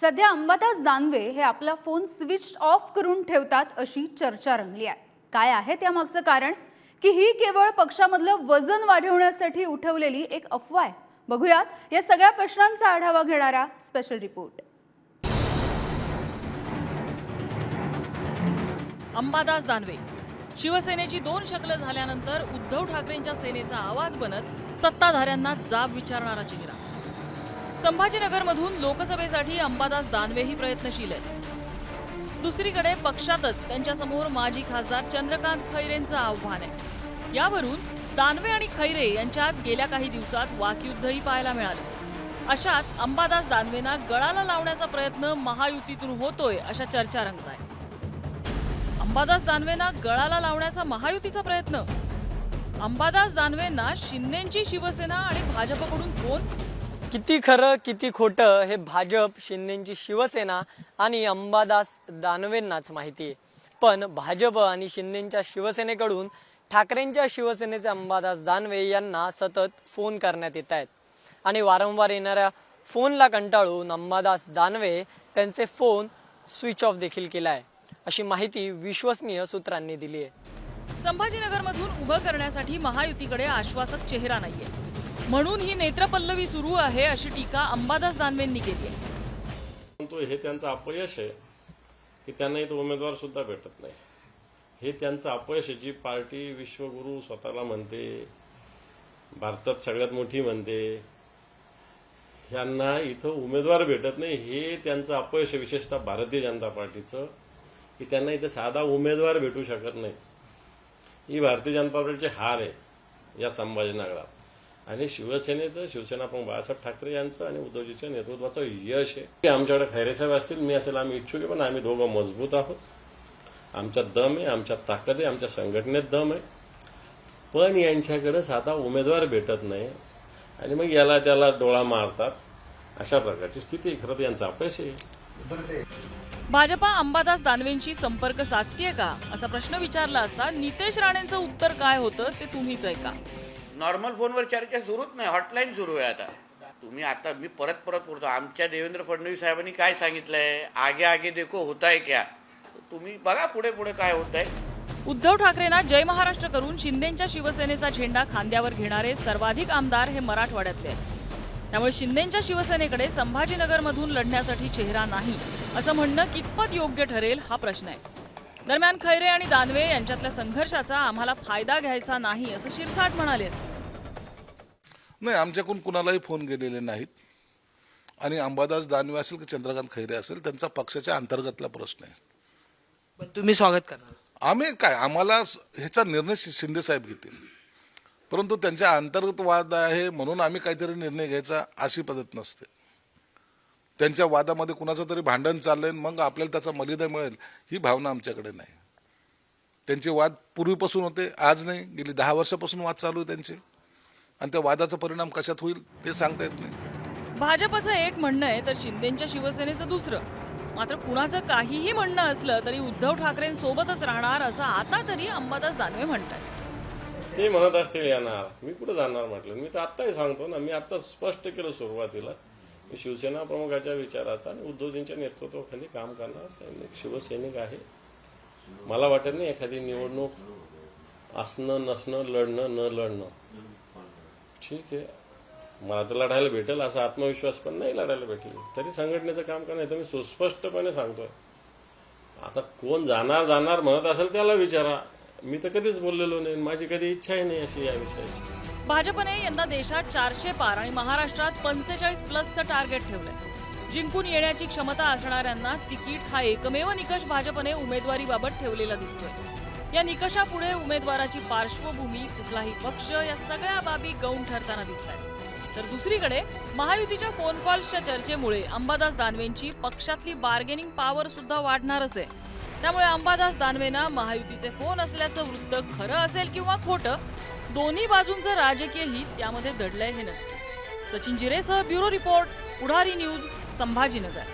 सध्या अंबादास दानवे हे आपला फोन स्विच ऑफ करून ठेवतात अशी चर्चा रंगली आहे. काय आहे त्यामागचं कारण? की ही केवळ पक्षामधलं वजन वाढवण्यासाठी उठवलेली एक अफवा आहे. बघूयात या सगळ्या प्रश्नांचा आढावा घेणारा स्पेशल रिपोर्ट अंबादास दानवे शिवसेनेची दोन शकलं झाल्यानंतर उद्धव ठाकरेंच्या सेनेचा आवाज बनत सत्ताधाऱ्यांना जाब विचारणारा चेहरा. संभाजीनगरमधून लोकसभेसाठी अंबादास दानवेही प्रयत्नशील आहेत. दुसरीकडे पक्षातच त्यांच्यासमोर माजी खासदार चंद्रकांत खैरेंचं आव्हान आहे. यावरून दानवे आणि खैरे यांच्यात गेल्या काही दिवसात वाकयुद्धही पाहायला मिळालं. अशात अंबादास दानवेंना गळाला लावण्याचा प्रयत्न महायुतीतून होतोय अशा चर्चा रंगत आहे अंबादास दानवेंना गळाला लावण्याचा महायुतीचा प्रयत्न? अंबादास दानवेंना शिंदेची शिवसेना आणि भाजपकडून कोण? किती खरं किती खोटं हे भाजप शिंदेची शिवसेना आणि अंबादास दानवेंनाच माहिती आहे. पण भाजप आणि शिंदेच्या शिवसेनेकडून ठाकरेंच्या शिवसेनेचे अंबादास दानवे यांना सतत फोन करण्यात येत आहेत. आणि वारंवार येणाऱ्या फोनला कंटाळून अंबादास दानवे त्यांचे फोन स्विच ऑफ देखील केला आहे. अशी माहिती विश्वसनीय सूत्रांनी दिली आहे. संभाजीनगरमधून उभं करण्यासाठी महायुतीकडे आश्वासक चेहरा नाहीये. म्हणून ही नेत्रपल्लवी सुरू आहे अशी टीका अंबादास दानवेंनी केली आहे. परंतु हे त्यांचं अपयश आहे की त्यांना इथं उमेदवार सुद्धा भेटत नाही. हे त्यांचं अपयश आहे जी पार्टी विश्वगुरु स्वतःला म्हणते भारतात सगळ्यात मोठी म्हणते ह्यांना इथं उमेदवार भेटत नाही. हे त्यांचं अपयश आहे विशेषतः भारतीय जनता पार्टीचं की त्यांना इथं साधा उमेदवार भेटू शकत नाही. ही भारतीय जनता पार्टीचे हार आहे या संभाजीनगरात. आणि शिवसेनेचं शिवसेना प्रमुख बाळासाहेब ठाकरे यांचं आणि उद्धवजीच्या नेतृत्वाचं यश आहे. की आमच्याकडे खैरेसाहेब असतील मी असेल आम्ही इच्छुक आहे पण आम्ही दोघं मजबूत आहोत. आमच्या दम आहे आमच्या ताकद आहे आमच्या संघटनेत दम आहे. पण यांच्याकडेच आता उमेदवार भेटत नाही. आणि मग याला त्याला डोळा मारतात. अशा प्रकारची स्थिती खरं तर यांचं अपयश आहे. भाजपा अंबादास दानवेंशी संपर्क साधतीये का? असा प्रश्न विचारला असता नितेश राणेंचं उत्तर काय होतं ते तुम्हीच ऐका. नॉर्मल फोनवर चर्चा सुरूच नाही. हॉटलाईन सुरू आहे आता. तुम्ही आता मी परत परत बोलतो आमच्या देवेंद्र फडणवीस साहेबांनी काय सांगितलंय? आगे आगे देखो होताय क्या? तुम्ही बघा पुढे पुढे काय होत आहे उद्धव ठाकरेंना जय महाराष्ट्र करून शिंदेच्या शिवसेनेचा झेंडा खांद्यावर घेणारे सर्वाधिक आमदार हे मराठवाड्यातले. आहेत त्यामुळे शिंदेच्या शिवसेनेकडे संभाजीनगरमधून लढण्यासाठी चेहरा नाही असं म्हणणं कितपत योग्य ठरेल हा प्रश्न आहे. दरम्यान खैरे आणि दानवे यांच्यातल्या संघर्षाचा आम्हाला फायदा घ्यायचा नाही असं शिरसाट म्हणाले नाही आमच्याकडून कुणालाही फोन गेलेले नाहीत. आणि अंबादास दानवे असेल की चंद्रकांत खैरे असेल त्यांचा पक्षाच्या अंतर्गतला प्रश्न आहे. पण तुम्ही स्वागत करणार. आम्ही काय आम्हाला ह्याचा निर्णय शिंदे साहेब घेतील. परंतु त्यांच्या अंतर्गत वाद आहे म्हणून आम्ही काहीतरी निर्णय घ्यायचा अशी पद्धत नसते. त्यांच्या वादामध्ये कुणाचं तरी भांडण चाललंय मग आपल्याला त्याचा मलिदा मिळेल ही भावना आमच्याकडे नाही. त्यांचे वाद पूर्वीपासून होते आज नाही. गेली दहा वर्षापासून वाद चालू आहे त्यांचे. आणि त्या वादाचा परिणाम कशात होईल ते सांगता येत नाही. भाजपचं एक म्हणणं आहे तर शिंदेच्या शिवसेनेचं दुसरं. मात्र कुणाचं काहीही म्हणणं असलं तरी उद्धव ठाकरेंसोबतच राहणार असं आता तरी अंबादास दानवे म्हणतात ते म्हणत असतील येणार. मी कुठं जाणार म्हटलं? मी तर आत्ताही सांगतो ना मी आता स्पष्ट केलं सुरुवातीलाच मी शिवसेना प्रमुखाच्या विचाराचा आणि उद्धवजींच्या नेतृत्वाखाली काम करणार सैनिक शिवसैनिक आहे. मला वाटत नाही एखादी निवडणूक असणं नसणं लढणं न लढणं. ठीक आहे. मला तर लढायला भेटेल असा आत्मविश्वास पण नाही लढायला भेटेल. तरी संघटनेचं काम करणं तर मी सुस्पष्टपणे सांगतोय. आता कोण जाणार जाणार म्हणत असेल त्याला विचारा. मी तर कधीच बोललेलो नाही माझी कधी इच्छाही नाही अशी या विषयाची. भाजपने यंदा देशात चारशे पार आणि महाराष्ट्रात पंचेचाळीस प्लसचं टार्गेट ठेवलंय. जिंकून येण्याची क्षमता असणाऱ्यांना तिकीट हा एकमेव निकष भाजपने उमेदवारीबाबत ठेवलेला दिसतोय. या निकषापुढे उमेदवाराची पार्श्वभूमी कुठलाही पक्ष या सगळ्या बाबी गौण ठरताना दिसत आहेत तर दुसरीकडे महायुतीच्या फोन कॉल्सच्या चर्चेमुळे अंबादास दानवेंची पक्षातली बार्गेनिंग पॉवर सुद्धा वाढणारच आहे. त्यामुळे अंबादास दानवेंना महायुतीचे फोन असल्याचं वृत्त खरं असेल किंवा खोटं दोन्ही बाजूंचं राजकीय हित त्यामध्ये दडलंय हे नक्की. Sachin जिरेसह bureau report Pudhari news Sambhajinagar.